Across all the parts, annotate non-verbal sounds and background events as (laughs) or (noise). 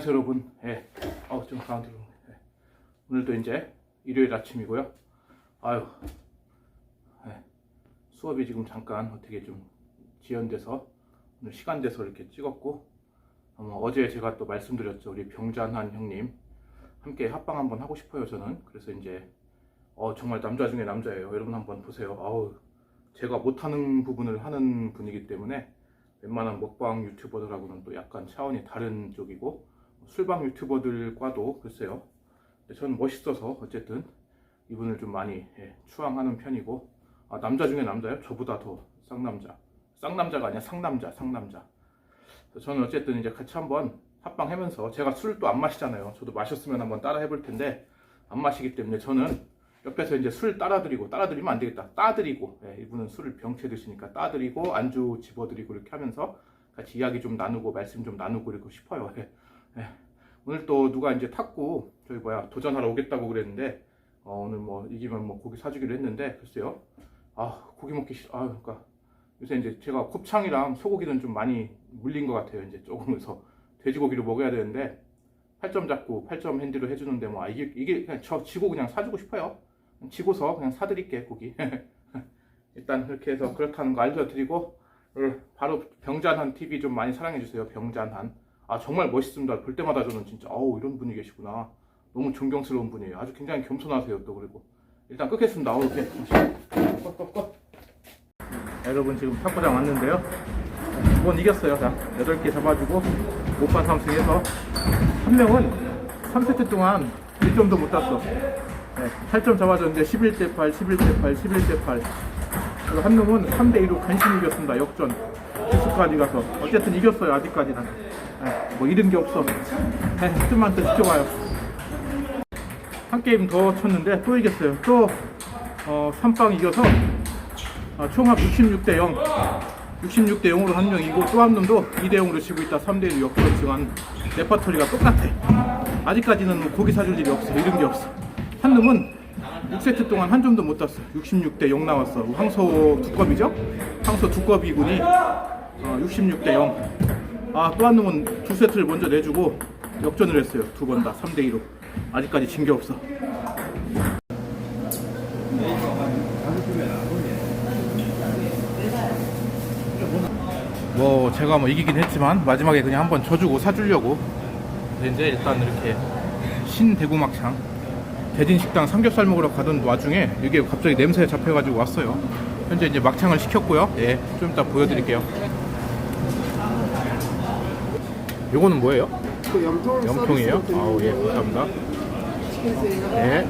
안녕하세요 여러분. 예. 어, 좀 가운데로. 예. 오늘도 이제 일요일 아침이고요. 아유. 예. 수업이 지금 잠깐 어떻게 좀 지연돼서 오늘 시간 돼서 이렇게 찍었고 어, 어제 제가 또 말씀드렸죠. 우리 병잔한 형님 함께 합방 한번 하고 싶어요 저는. 그래서 이제 어, 정말 남자 중에 남자예요. 여러분 한번 보세요. 아우 제가 못하는 부분을 하는 분이기 때문에 웬만한 먹방 유튜버들하고는 또 약간 차원이 다른 쪽이고 술방 유튜버들과도 글쎄요. 근데 저는 멋있어서 어쨌든 이분을 좀 많이 예, 추앙하는 편이고 아, 남자 중에 남자요? 저보다 더 쌍남자. 쌍남자가 아니라 상남자 상남자. 저는 어쨌든 이제 같이 한번 합방하면서 제가 술을 또 안 마시잖아요. 저도 마셨으면 한번 따라 해볼 텐데 안 마시기 때문에 저는 옆에서 이제 술 따라드리고 따라드리면 안 되겠다. 따드리고 예, 이분은 술을 병채 드시니까 따드리고 안주 집어드리고 이렇게 하면서 같이 이야기 좀 나누고 말씀 좀 나누고 이러고 싶어요. 예, 예. 오늘 또 누가 이제 탁구 저기 뭐야 도전하러 오겠다고 그랬는데 어, 오늘 뭐 이기면 뭐 고기 사주기로 했는데 글쎄요 아 고기 먹기 싫아 그러니까 요새 이제 제가 곱창이랑 소고기는 좀 많이 물린 것 같아요 이제 조금 그래서 (laughs) 돼지고기를 먹어야 되는데 8점 잡고 8점 핸디로 해주는데 뭐 아, 이게 이게 그냥 저 지고 그냥 사주고 싶어요. 지고서 그냥 사드릴게 고기. (laughs) 일단 그렇게 해서 그렇다는 거 알려드리고 어, 바로 병잔한 TV 좀 많이 사랑해 주세요. 병잔한. 아 정말 멋있습니다. 볼 때마다 저는 진짜 어우 이런 분이 계시구나. 너무 존경스러운 분이에요. 아주 굉장히 겸손하세요 또 그리고 일단 끊겠습니다. 어우 이렇게. 여러분 지금 탁구장 왔는데요. 이번 이겼어요. 자 8개 잡아주고 5판 3승 해서 한 명은 3세트 동안 1점도 못 땄어. 네, 8점 잡아줬는데 11대 8, 11대 8, 11대 8. 그리고 한 놈은 3대 2로 간신히 이겼습니다. 역전. 기수까지 가서. 어쨌든 이겼어요. 아직까지는. 네, 뭐 잃은 게 없어. 네, 좀만 더 지켜봐요. 한 게임 더 쳤는데 또 이겼어요. 또 어, 3방 이겨서 어, 총합 66대 0. 66대 0으로 한 명 이고 또 한 놈도 2대 0으로 지고 있다 3대 1로 역전 증한 레퍼토리가 똑같아 아직까지는 뭐 고기 사줄 일이 없어 이런 게 없어 한 놈은 6세트 동안 한 점도 못 땄어 66대 0 나왔어. 황소 두꺼비죠? 황소 두꺼비군이 어, 66대 0 아 또 한 놈은 두 세트를 먼저 내주고 역전을 했어요. 두 번 다. 3대 2로. 아직까지 진 게 없어. 뭐 제가 뭐 이기긴 했지만 마지막에 그냥 한번 져주고 사주려고. 근데 이제 일단 이렇게 신대구 막창 대진 식당 삼겹살 먹으러 가던 와중에 이게 갑자기 냄새에 잡혀가지고 왔어요. 현재 이제 막창을 시켰고요. 예 좀 이따 보여드릴게요. 요거는 뭐예요? 그 염통 염통이에요? 아우 예. 감사합니다. 네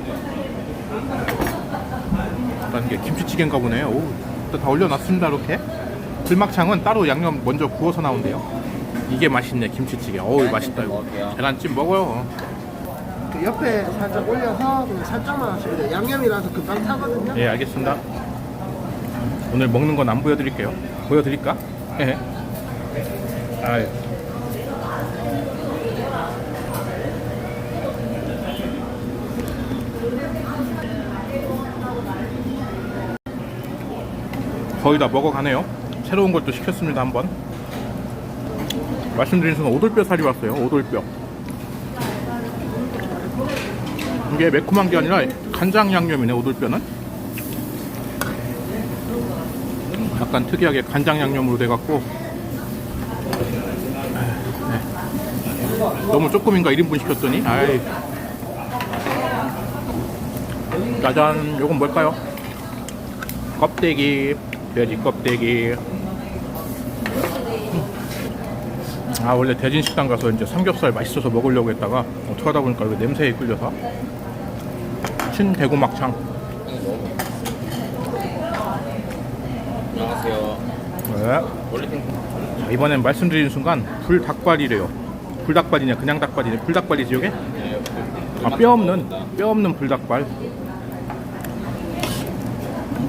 일단 이게 김치찌개인가 보네요. 오, 일단 다 올려놨습니다 이렇게. 불막창은 따로 양념 먼저 구워서 나온대요. 이게 맛있네 김치찌개. 어우 맛있다 이거. 계란찜 먹어요 그 옆에 살짝 올려서 살짝만 하시면 돼요. 양념이라서 금방 타거든요. 예 알겠습니다. 오늘 먹는 건 안 보여드릴게요. 보여드릴까? 예. 아유. 거의 다 먹어가네요. 새로운 것도 시켰습니다 한번. 말씀드린 순간 오돌뼈 살이 왔어요 오돌뼈 이게 매콤한 게 아니라 간장 양념이네 오돌뼈는. 약간 특이하게 간장 양념으로 돼갖고. 네. 너무 조금인가 1인분 시켰더니 아이. 짜잔 요건 뭘까요? 껍데기 돼지 껍데기. 아 원래 대진 식당 가서 이제 삼겹살 맛있어서 먹으려고 했다가 어떻게 하다 보니까 냄새에 끌려서 신 대구 막창 안녕하세요. 네. 자, 이번엔 말씀드리는 순간 불닭발이래요. 불닭발이냐 그냥 닭발이냐 불닭발이지 이게? 아, 뼈 없는 뼈 없는 불닭발.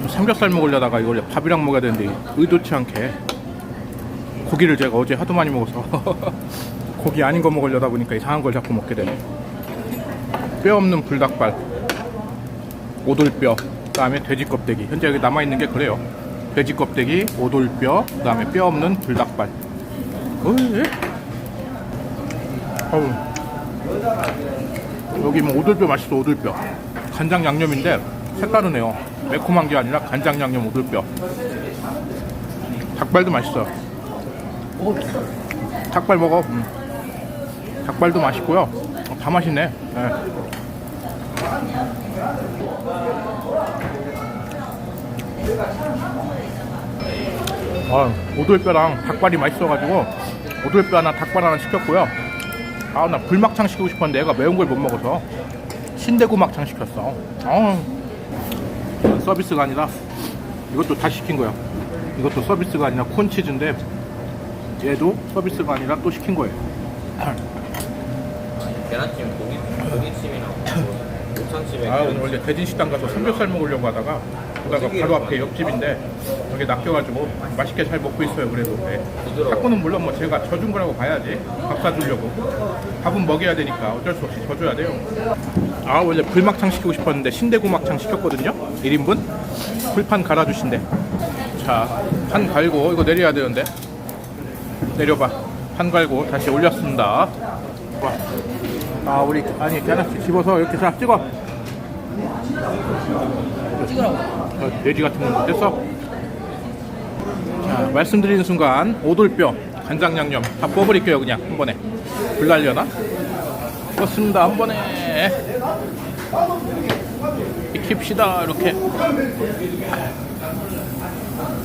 삼겹살 먹으려다가 이걸 밥이랑 먹어야 되는데 의도치 않게 고기를 제가 어제 하도 많이 먹어서 (laughs) 고기 아닌 거 먹으려다 보니까 이상한 걸 자꾸 먹게 되네. 뼈 없는 불닭발, 오돌뼈, 그다음에 돼지 껍데기. 현재 여기 남아 있는 게 그래요. 돼지 껍데기, 오돌뼈, 그다음에 뼈 없는 불닭발. 어이, 어우, 여기 뭐 오돌뼈 맛있어 오돌뼈 간장 양념인데 색다르네요 매콤한 게 아니라 간장 양념 오돌뼈 닭발도 맛있어 닭발 먹어 음. 닭발도 맛있고요 어, 다 맛있네 네. 아, 오돌뼈랑 닭발이 맛있어가지고 오돌뼈 하나 닭발 하나 시켰고요. 아 나 불막창 시키고 싶었는데 애가 매운 걸 못 먹어서 신대구 막창 시켰어. 아, 서비스가 아니라 이것도 다 시킨 거야. 이것도 서비스가 아니라 콘치즈인데 얘도 서비스가 아니라 또 시킨 거예요. 계란찜 고기 고기찜이나 곱창찜에 아 오늘 원래 대진식당 가서 삼겹살 먹으려고 하다가 보다가 바로 앞에 옆집인데 여기 낚여가지고 맛있게 잘 먹고 있어요 그래도. 네. 탁구는 물론 뭐 제가 져준 거라고 봐야지. 밥 사주려고. 밥은 먹여야 되니까 어쩔 수 없이 져줘야 돼요. 아 원래 불막창 시키고 싶었는데 신대구 막창 시켰거든요? 1인분? 불판 갈아주신대. 자판 갈고 이거 내려야 되는데. 내려봐. 판 갈고 다시 올렸습니다. 와. 아 우리 아니 하나씩 집어서 이렇게 자 찍어 찍으라고. 돼지 같은 건 됐어? 자 말씀드리는 순간 오돌뼈 간장 양념 다 뽑아버릴게요 그냥 한 번에. 불 날려나? 뽑습니다 한 번에. 익힙시다 이렇게.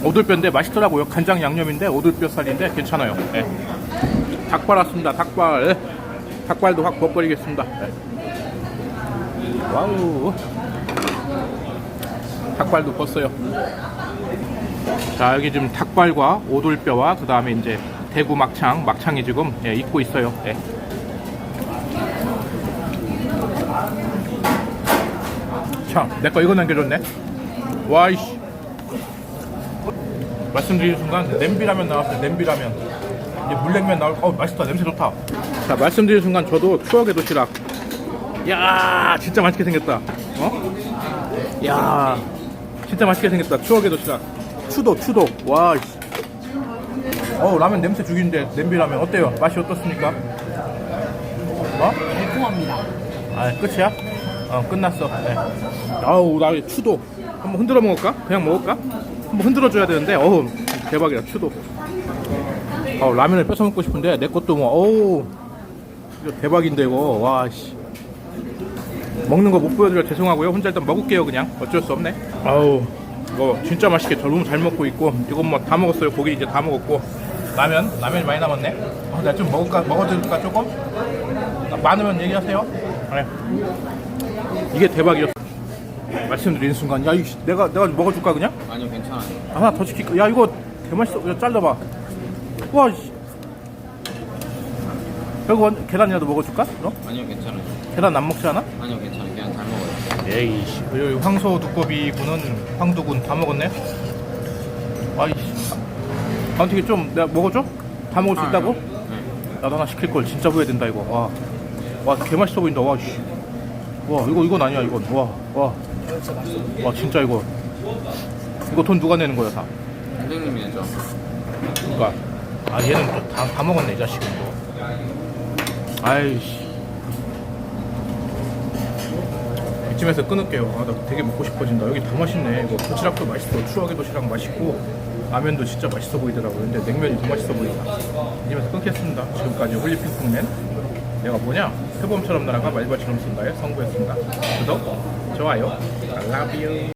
오돌뼈인데 맛있더라고요. 간장 양념인데 오돌뼈 살인데 괜찮아요. 네. 닭발 왔습니다 닭발. 닭발도 확 먹어버리겠습니다. 네. 와우 닭발도 벗어요. 자 여기 지금 닭발과 오돌뼈와 그 다음에 이제 대구 막창 막창이 지금 예, 익고 있어요. 예. 자내 거 이거 남겨줬네. 와이씨. 말씀드리는 순간 냄비라면 나왔어요 냄비라면. 이제 물냉면 나올 어 맛있다 냄새 좋다. 자 말씀드리는 순간 저도 추억의 도시락. 야 진짜 맛있게 생겼다. 어? 야 진짜 맛있게 생겼다 추억의 도시락 추도 추도 와 씨. 어우 라면 냄새 죽이는데 냄비 라면 어때요? 맛이 어떻습니까? 어? 매콤합니다. 아 끝이야? 어 끝났어 네. 아우 나 추도 한번 흔들어 먹을까? 그냥 먹을까? 한번 흔들어 줘야 되는데 어우 대박이다 추도 어 라면을 뺏어 먹고 싶은데 내 것도 뭐 어우 이거 대박인데 이거 와 씨 먹는 거 못 보여드려 죄송하고요. 혼자 일단 먹을게요 그냥. 어쩔 수 없네. 아우. 이거 진짜 맛있게 너무 잘 먹고 있고 이건 뭐 다 먹었어요. 고기 이제 다 먹었고. 라면? 라면이 많이 남았네. 어, 내가 좀 먹을까? 먹어줄까 조금? 많으면 얘기하세요. 네. 이게 대박이었어. 말씀드리는 순간 야 이거 내가 내가 먹어줄까 그냥? 아니요 괜찮아요. 하나 더 시킬까? 야 이거 개맛있어. 이거 잘라봐. 와 씨. 이거 완- 계란이라도 먹어줄까? 너? 아니요 괜찮아요. 계란 안 먹지 않아? 아니요 괜찮아요. 그냥 잘 먹어요. 에이씨. 그리고 황소 두꺼비 군은 황두군 다 먹었네? 아이씨. 아, 어떻게 좀 내가 먹어줘? 다 먹을 수 아, 있다고? 네. 나도 하나 시킬 걸. 진짜 후회된다 이거. 와. 와 개맛있어 보인다 와 씨. 와 이거 이건 아니야 이건. 와 와. 와 진짜 이거. 이거 돈 누가 내는 거야 다? 선생님이 해죠. 그니까. 아 얘는 또다다 먹었네 이 자식은 또 아이씨. 이쯤에서 끊을게요. 아 나 되게 먹고 싶어진다. 여기 다 맛있네. 이거 도시락도 맛있어. 추억의 도시락 맛있고 라면도 진짜 맛있어 보이더라고요. 근데 냉면이 더 맛있어 보인다. 이쯤에서 끊겠습니다. 지금까지 홀리핑크맨. 내가 뭐냐? 표범처럼 날아가 말벌처럼 쏜다의 성구였습니다. 구독 좋아요. I love you